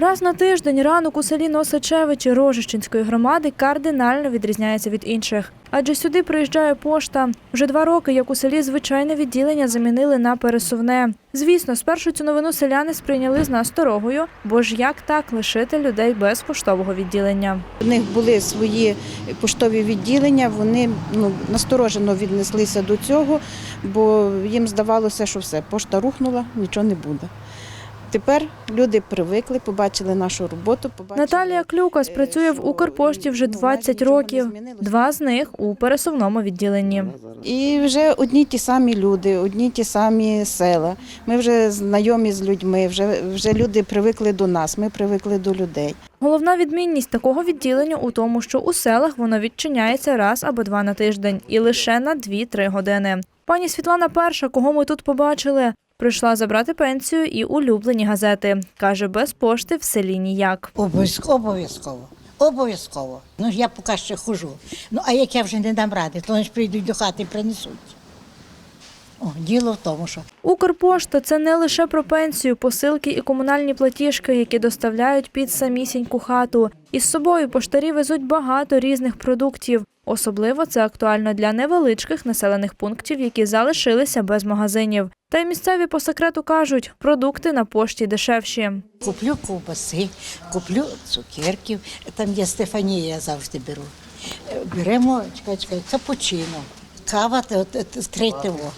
Раз на тиждень ранок у селі Носачевичі Рожищенської громади кардинально відрізняється від інших. Адже сюди приїжджає пошта. Вже два роки, як у селі звичайне відділення замінили на пересувне. Звісно, спершу цю новину селяни сприйняли з насторогою, бо ж як так лишити людей без поштового відділення. У них були свої поштові відділення, вони ну, насторожено віднеслися до цього, бо їм здавалося, що все, пошта рухнула, нічого не буде. Тепер люди привикли, побачили нашу роботу. Побачили, Наталія Клюкас е, працює в Укрпошті вже ну, 20 років. Два з них у пересувному відділенні. І вже одні ті самі люди, одні ті самі села. Ми вже знайомі з людьми, вже, вже люди привикли до нас, ми привикли до людей. Головна відмінність такого відділення у тому, що у селах воно відчиняється раз або два на тиждень і лише на 2-3 години. Пані Світлана перша, кого ми тут побачили, прийшла забрати пенсію і улюблені газети. Каже, без пошти в селі ніяк. Обов'язково. Обов'язково. Обов'язково. Ну я поки ще хожу. Ну а як я вже не дам ради, то вони ж прийдуть до хати і принесуть. О, діло в тому, що Укрпошта це не лише про пенсію, посилки і комунальні платіжки, які доставляють під самісіньку хату. Із собою поштарі везуть багато різних продуктів. Особливо це актуально для невеличких населених пунктів, які залишилися без магазинів. Та й місцеві по секрету кажуть, продукти на пошті дешевші. куплю ковбаси, куплю цукерків. Там є Стефанія, я завжди беру. Е, Беремо, чекай, чекай, капучино, кава те- третього.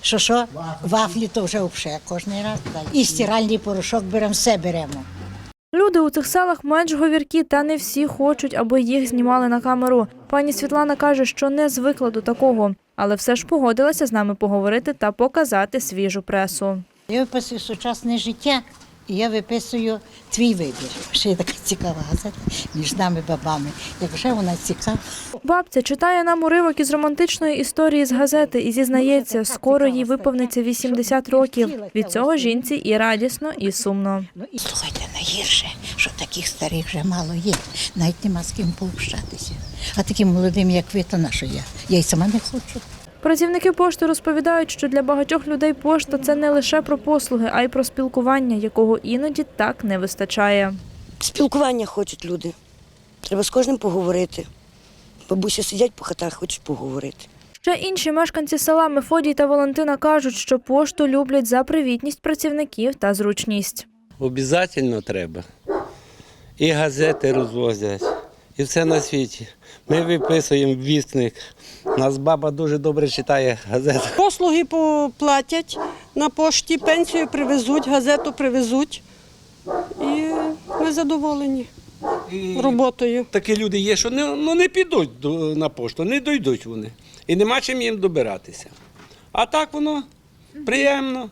Що що, вафлі то вже взагалі кожен раз. І стиральний порошок беремо, все беремо. Люди у цих селах менш говіркі, та не всі хочуть, аби їх знімали на камеру. Пані Світлана каже, що не звикла до такого, але все ж погодилася з нами поговорити та показати свіжу пресу. Я виписую сучасне життя, і я виписую твій вибір. Ще є така цікава газета між нами бабами. Як вже вона цікава. Бабця читає нам уривок із романтичної історії з газети і зізнається, скоро їй виповниться 80 років. Від цього жінці і радісно, і сумно. Ну слухайте, найгірше, що таких старих вже мало є. Навіть нема з ким пообщатися. А таким молодим, як ви, то на що я? Я й сама не хочу. Працівники пошти розповідають, що для багатьох людей пошта це не лише про послуги, а й про спілкування, якого іноді так не вистачає. Спілкування хочуть люди. Треба з кожним поговорити. Бабусі сидять по хатах, хочуть поговорити. Ще інші мешканці села Мефодій та Валентина кажуть, що пошту люблять за привітність працівників та зручність. Обязательно треба. І газети розвозять, і все на світі. Ми виписуємо вісник. Нас баба дуже добре читає газети. Послуги поплатять на пошті, пенсію привезуть, газету привезуть. І ми задоволені І роботою. такі люди є, що не, ну, не підуть на пошту, не дійдуть вони. І нема чим їм добиратися. А так воно приємно,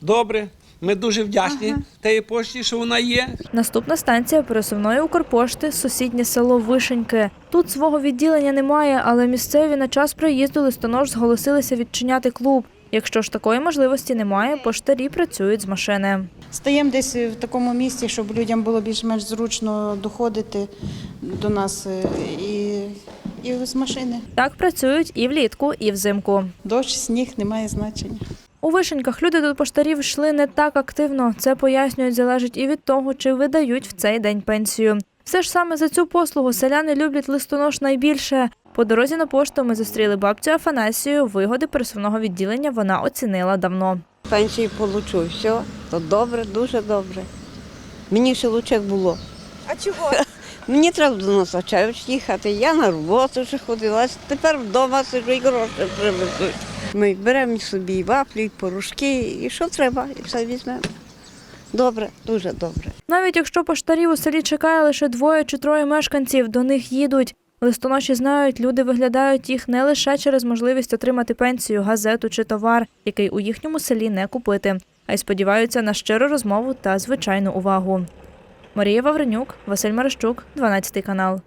добре. Ми дуже вдячні тієї пошті, що вона є. Наступна станція пересувної Укрпошти сусіднє село Вишеньки. Тут свого відділення немає, але місцеві на час приїзду листонож зголосилися відчиняти клуб. Якщо ж такої можливості немає, поштарі працюють з машини. Стаємо десь в такому місці, щоб людям було більш-менш зручно доходити до нас е, і, і з машини. Так працюють і влітку, і взимку. Дощ, сніг не має значення. У вишеньках люди до поштарів йшли не так активно. Це пояснюють залежить і від того, чи видають в цей день пенсію. Все ж саме за цю послугу селяни люблять листонож найбільше. По дорозі на пошту ми зустріли бабцю Афанасію. Вигоди пересувного відділення вона оцінила давно. Пенсію получу, все, то добре, дуже добре. Мені ще лучше було. А чого? Мені треба до Носачевич їхати, я на роботу вже ходила, тепер вдома сиджу і гроші привезуть. Ми беремо собі вафлі, і порошки, і що треба, і все візьмемо. Добре, дуже добре. Навіть якщо поштарів у селі чекає лише двоє чи троє мешканців, до них їдуть. Листоноші знають, люди виглядають їх не лише через можливість отримати пенсію, газету чи товар, який у їхньому селі не купити, а й сподіваються на щиру розмову та звичайну увагу. Марія Вавренюк, Василь Марищук, 12 канал.